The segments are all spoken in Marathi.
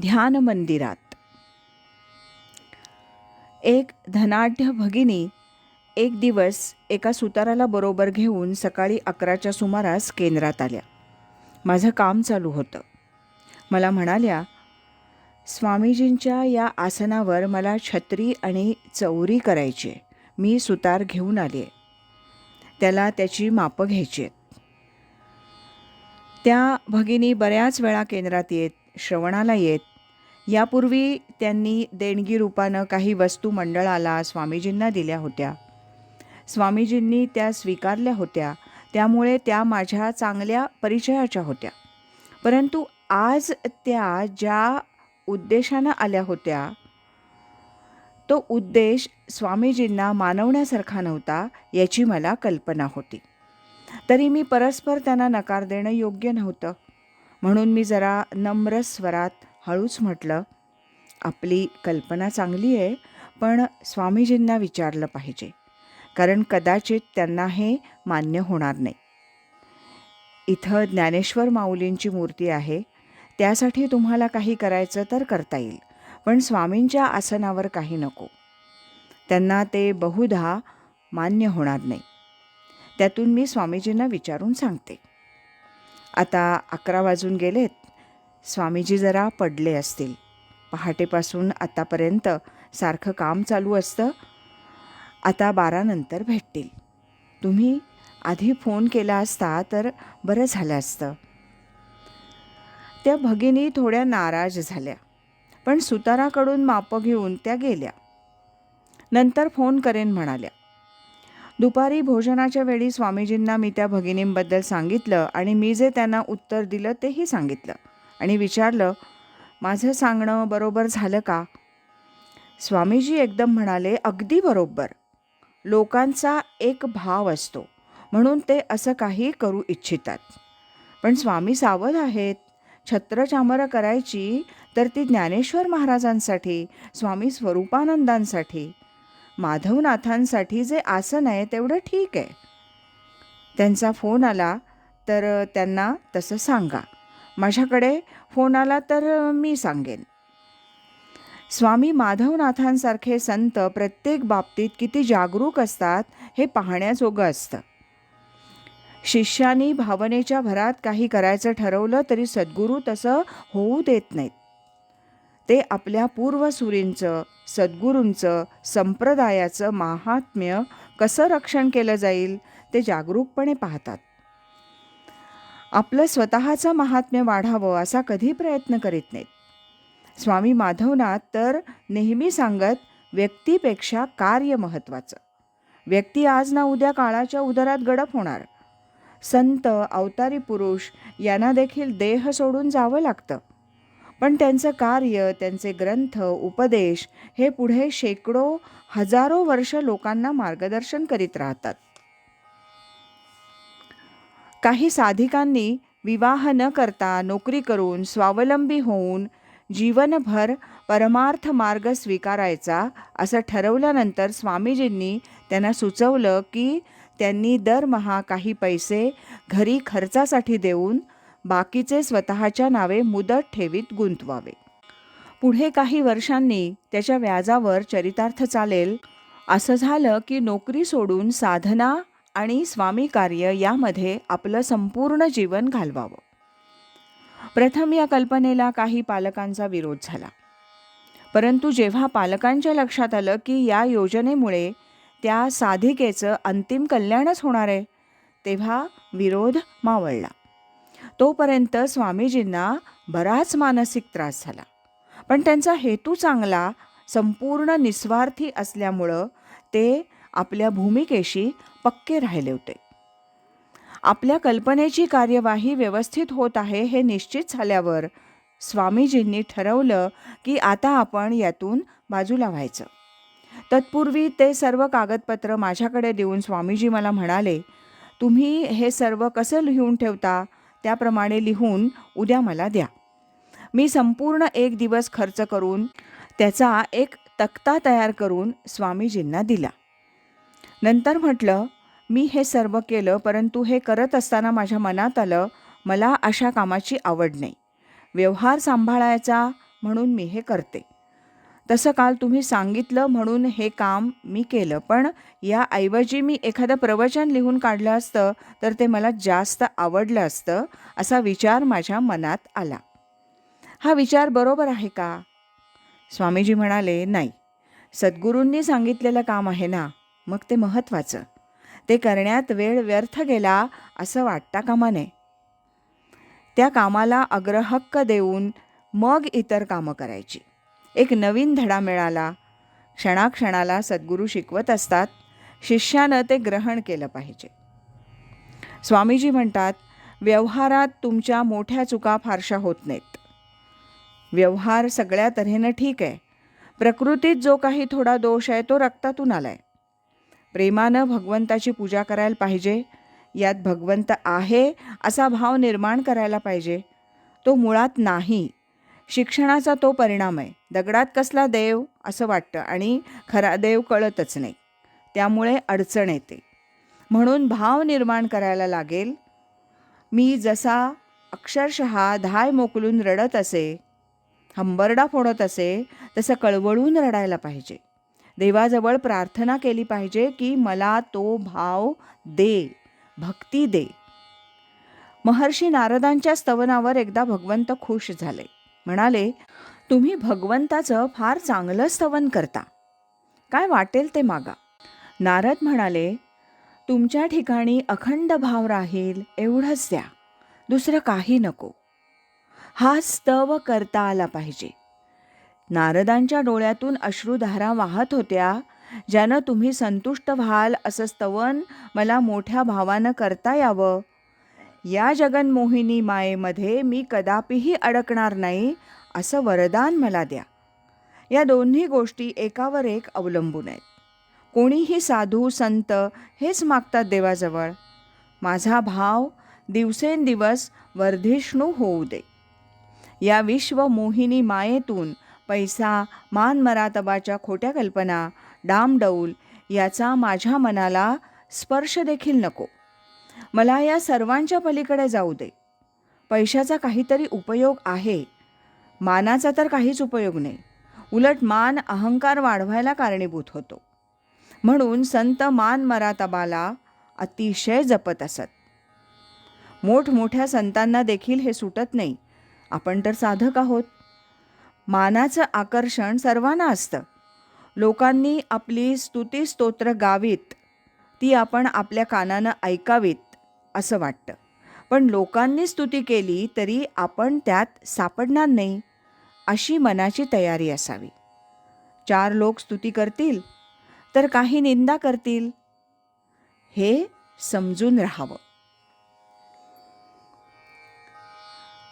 ध्यान मंदिरात. एक धनाढ्य भगिनी एक दिवस एका सुताराला बरोबर घेऊन सकाळी अकराच्या सुमारास केंद्रात आल्या. माझं काम चालू होतं. मला म्हणाल्या स्वामीजींच्या या आसनावर मला छत्री आणि चौरी करायची. मी सुतार घेऊन आली. आहे त्याला त्याची मापं घ्यायची आहेत. त्या भगिनी बऱ्याच वेळा केंद्रात येत श्रवणाला येत. यापूर्वी त्यांनी देणगी रूपानं काही वस्तू मंडळाला स्वामीजींना दिल्या होत्या. स्वामीजींनी त्या स्वीकारल्या होत्या. त्यामुळे त्या माझ्या चांगल्या परिचयाच्या होत्या. परंतु आज त्या ज्या उद्देशानं आल्या होत्या तो उद्देश स्वामीजींना मानवण्यासारखा नव्हता याची मला कल्पना होती. तरी मी परस्पर त्यांना नकार देणं योग्य नव्हतं. म्हणून मी जरा नम्र स्वरात हळूच म्हटलं आपली कल्पना चांगली आहे पण स्वामीजींना विचारलं पाहिजे कारण कदाचित त्यांना हे मान्य होणार नाही. इथं ज्ञानेश्वर माऊलींची मूर्ती आहे त्यासाठी तुम्हाला काही करायचं तर करता येईल पण स्वामींच्या आसनावर काही नको. त्यांना ते बहुधा मान्य होणार नाही. त्यातून मी स्वामीजींना विचारून सांगते. आता अकरा वाजून गेलेत. स्वामीजी जरा पडले असतील. पहाटेपासून आतापर्यंत सारखं काम चालू असतं. आता बारानंतर भेटतील. तुम्ही आधी फोन केला असता तर बरं झालं असतं. त्या भगिनी थोड्या नाराज झाल्या. पण सुताराकडून मापं घेऊन त्या गेल्या. नंतर फोन करेन म्हणाल्या. दुपारी भोजनाच्या वेळी स्वामीजींना मी त्या भगिनींबद्दल सांगितलं आणि मी जे त्यांना उत्तर दिलं तेही सांगितलं. आणि विचारलं माझं सांगणं बरोबर झालं का? स्वामीजी एकदम म्हणाले अगदी बरोबर. लोकांचा एक भाव असतो. म्हणून ते असं काही करू इच्छितात. पण स्वामी सावध आहेत. छत्रचामरं करायची तर ती ज्ञानेश्वर महाराजांसाठी स्वामी स्वरूपानंदांसाठी माधवनाथांसाठी जे आसन आहे तेवढं ठीक आहे. त्यांचा फोन आला तर त्यांना तसं सांगा. माझ्याकडे फोन आला तर मी सांगेन. स्वामी माधवनाथांसारखे संत प्रत्येक बाबतीत किती जागरूक असतात हे पाहण्याजोगं असतं. शिष्यानी भावनेच्या भरात काही करायचं ठरवलं तरी सद्गुरू तसं होऊ देत नाहीत. ते आपल्या पूर्वसुरींचं सद्गुरूंचं संप्रदायाचं महात्म्य कसं रक्षण केलं जाईल ते जागरूकपणे पाहतात. आपलं स्वतःचं महात्म्य वाढावं असा कधी प्रयत्न करीत नाहीत. स्वामी माधवनाथ तर नेहमी सांगत व्यक्तीपेक्षा कार्य महत्त्वाचं. व्यक्ती आज ना उद्या काळाच्या उदरात गडप होणार. संत अवतारी पुरुष यांना देखील देह सोडून जावं लागतं. पण त्यांचं कार्य त्यांचे ग्रंथ उपदेश हे पुढे शेकडो हजारो वर्ष लोकांना मार्गदर्शन करीत राहतात. काही साधिकांनी विवाह न करता नोकरी करून स्वावलंबी होऊन जीवनभर परमार्थ मार्ग स्वीकारायचा असं ठरवल्यानंतर स्वामीजींनी त्यांना सुचवलं की त्यांनी दरमहा काही पैसे घरी खर्चासाठी देऊन बाकीचे स्वतःच्या नावे मुदत ठेवीत गुंतवावे. पुढे काही वर्षांनी त्याच्या व्याजावर चरितार्थ चालेल. असं झालं की नोकरी सोडून साधना आणि स्वामी कार्य यामध्ये आपलं संपूर्ण जीवन घालवावं. प्रथम या कल्पनेला काही पालकांचा विरोध झाला. परंतु जेव्हा पालकांच्या लक्षात आलं की या योजनेमुळे त्या साधिकेचं अंतिम कल्याणच होणार आहे तेव्हा विरोध मावळला. तोपर्यंत स्वामीजींना बराच मानसिक त्रास झाला. पण त्यांचा हेतू चांगला संपूर्ण निस्वार्थी असल्यामुळं ते आपल्या भूमिकेशी पक्के राहिले होते. आपल्या कल्पनेची कार्यवाही व्यवस्थित होत आहे हे निश्चित झाल्यावर स्वामीजींनी ठरवलं की आता आपण यातून बाजूला व्हायचं तत्पूर्वी ते सर्व कागदपत्र माझ्याकडे देऊन स्वामीजी मला म्हणाले तुम्ही हे सर्व कसं लिहून ठेवता? त्याप्रमाणे लिहून उद्या मला द्या. मी संपूर्ण एक दिवस खर्च करून त्याचा एक तक्ता तयार करून स्वामीजींना दिला. नंतर म्हटलं मी हे सर्व केलं परंतु हे करत असताना माझ्या मनात आलं मला अशा कामाची आवड नाही. व्यवहार सांभाळायचा म्हणून मी हे करते. तसं काल तुम्ही सांगितलं म्हणून हे काम मी केलं. पण याऐवजी मी एखादं प्रवचन लिहून काढलं असतं तर ते मला जास्त आवडलं असतं असा विचार माझ्या मनात आला. हा विचार बरोबर आहे का? स्वामीजी म्हणाले नाही. सद्गुरूंनी सांगितलेलं काम आहे ना मग ते महत्त्वाचं. ते करण्यात वेळ व्यर्थ गेला असं वाटता कामा नये. त्या कामाला अग्रहक्क देऊन मग इतर कामं करायची. एक नवीन धडा मिळाला. क्षणाक्षणाला सद्गुरू शिकवत असतात. शिष्यानं ते ग्रहण केलं पाहिजे. स्वामीजी म्हणतात व्यवहारात तुमच्या मोठ्या चुका फारशा होत नाहीत. व्यवहार सगळ्या तऱ्हेनं ठीक आहे. प्रकृतीत जो काही थोडा दोष आहे तो रक्तातून आला आहे प्रेमानं भगवंताची पूजा करायला पाहिजे. यात भगवंत आहे असा भाव निर्माण करायला पाहिजे. तो मुळात नाही. शिक्षणाचा तो परिणाम आहे. दगडात कसला देव असं वाटतं आणि खरा देव कळतच नाही. त्यामुळे अडचण येते. म्हणून भाव निर्माण करायला लागेल. मी जसा अक्षरशः धाय मोकलून रडत असे हंबरडा फोडत असे तसं कळवळून रडायला पाहिजे. देवाजवळ प्रार्थना केली पाहिजे की मला तो भाव दे भक्ती दे. महर्षी नारदांच्या स्तवनावर एकदा भगवंत खुश झाले. म्हणाले तुम्ही भगवंताचं फार चांगलं स्तवन करता. काय वाटेल ते मागा. नारद म्हणाले तुमच्या ठिकाणी अखंड भाव राहील एवढंच द्या. दुसरं काही नको. हा स्तव करता आला पाहिजे. नारदांच्या डोळ्यातून अश्रुधारा वाहत होत्या ज्यानं तुम्ही संतुष्ट व्हाल असं स्तवन मला मोठ्या भावानं करता यावं या जगनमोहिनी मायेमध्ये मी कदापिही अडकणार नाही असं वरदान मला द्या. या दोन्ही गोष्टी एकावर एक अवलंबून आहेत. कोणीही साधू संत हेच मागतात देवाजवळ. माझा भाव दिवसेंदिवस वर्धिष्णू होऊ दे. या विश्वमोहिनी मायेतून पैसा मान मरातबाच्या खोट्या कल्पना डामडौल याचा माझ्या मनाला स्पर्श देखील नको. मला या सर्वांच्या पलीकडे जाऊ दे. पैशाचा काहीतरी उपयोग आहे. मानाचा तर काहीच उपयोग नाही. उलट मान अहंकार वाढवायला कारणीभूत होतो. म्हणून संत मान मरातबाला अतिशय जपत असत. मोठमोठ्या संतांना देखील हे सुटत नाही. आपण तर साधक आहोत. मानाचं आकर्षण सर्वांना असतं. लोकांनी आपली स्तुती स्तोत्र गावीत. ती आपण आपल्या कानानं ऐकावीत. असं वाटतं. पण लोकांनी स्तुती केली तरी आपण त्यात सापडणार नाही अशी मनाची तयारी असावी. चार लोक स्तुती करतील तर काही निंदा करतील. हे समजून राहावं.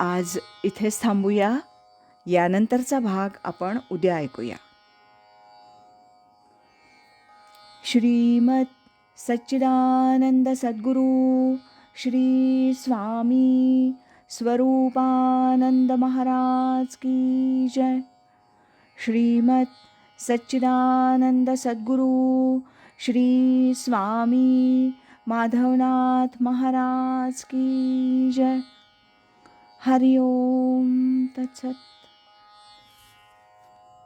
आज इथेच थांबूया. यानंतरचा भाग आपण उद्या ऐकूया. श्रीमत सच्चिदानंद सद्गुरू श्री स्वामी स्वरूपानंद महाराज की जय। श्रीमत सच्चिदानंद सद्गुरु श्री स्वामी माधवनाथ महाराज की जय। हरि ओम तत्सत।